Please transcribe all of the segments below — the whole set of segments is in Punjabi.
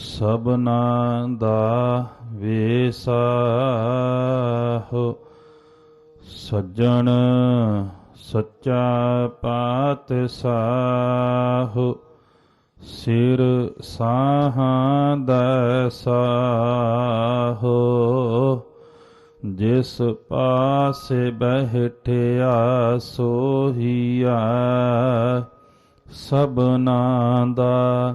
ਸਭਨਾ ਦਾ ਵੇਸਾਹੋ। ਸੱਜਣ ਸੱਚਾ ਪਾਤਸ਼ਾਹ। ਸਿਰ ਸਾਹਾਂ ਦਾ ਜਿਸ ਪਾਸੇ ਬਹਿਠਿਆ ਸੋਹੀਆ। ਸਭਨਾ ਦਾ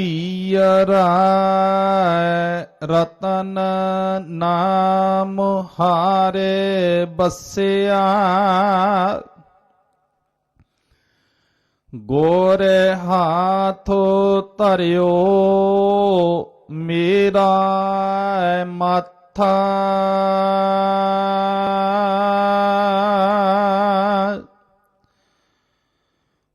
ਮੇਰਾ ਰਤਨ ਨਾਮ ਹਾਰੇ ਬਸਿਆ। ਗੋਰੇ ਹਾਥੋ ਧਰਿਓ ਮੇਰਾ ਮੱਥਾ।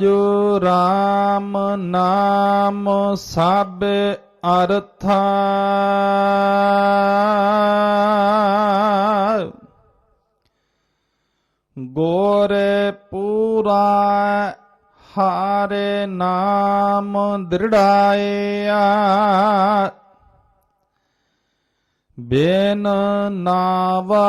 ਭਾਜੋ RAM ਨਾਮ ਸਭ ਅਰਥਾ। ਗੋਰੇ ਪੂਰਾ ਹਾਰੇ ਨਾਮ ਦ੍ਰਿੜਾਇਆ। ਬੇਨ ਨਾਵਾ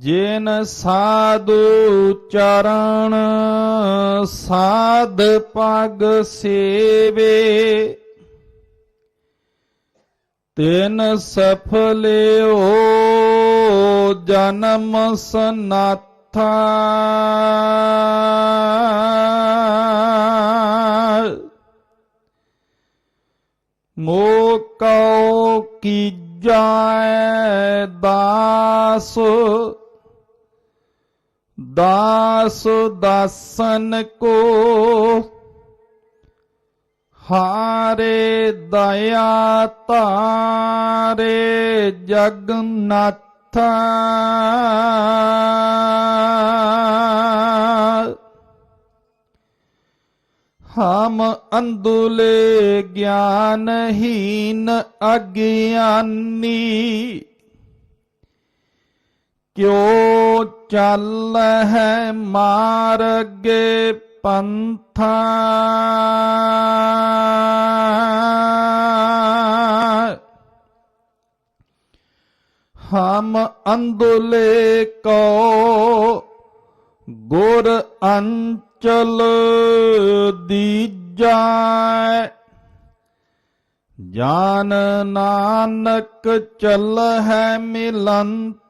ਜਿਨ ਸਾਧੂ ਚਰਨ ਸਾਧ ਪਗ ਸੇਵੇ ਤਿਨ ਸਫਲਿਓ ਜਨਮ ਸਨਾਥਾ। ਮੋਕਉ ਕੀ ਜਾਏ ਦਾਸ ਦਾਸ ਦਾਸਨ ਕੋ ਹਾਰੇ ਦਇਆ ਤਾਰੇ ਜਗਨਨਾਥਾ ਹਮ ਅੰਦੁਲੇ ਗਿਆਨਹੀਨ ਅਗਿਆਨੀ ਕਿਉ ਚੱਲ ਹੈ ਮਾਰਗੇ ਪੰਥਾ? ਹਮ ਅੰਦੁਲੇ ਕੋ ਗੁਰ ਅੰਚਲ ਦੀਜੈ। ਜਾਨ ਨਾਨਕ ਚੱਲ ਹੈ ਮਿਲੰਤ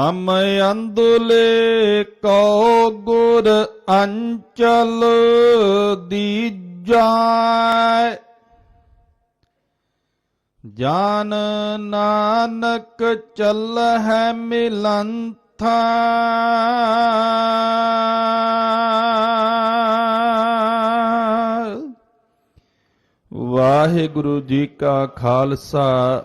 ਹਮ ਅੰਦੁਲੇ ਕੋ ਗੁਰ ਅੰਚਲ ਦੀਜੈ ਜਾਨ ਨਾਨਕ ਚੱਲ ਹੈ ਮਿਲੰਥਾ। ਵਾਹਿਗੁਰੂ ਜੀ ਕਾ ਖਾਲਸਾ।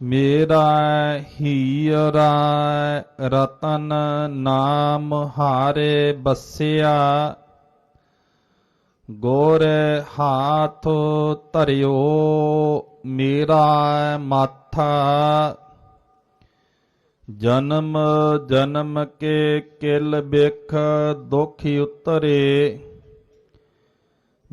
ਮੇਰਾ ਹੀਰਾ ਰਤਨ ਨਾਮ ਹਾਰੇ ਬਸਿਆ, ਗੋਰੇ ਹਾਥ ਧਰਿਓ ਮੇਰਾ ਮਾਥਾ। ਜਨਮ ਜਨਮ ਕੇ ਕਿਲ ਬਿਖ ਦੁਖੀ ਉਤਰੇ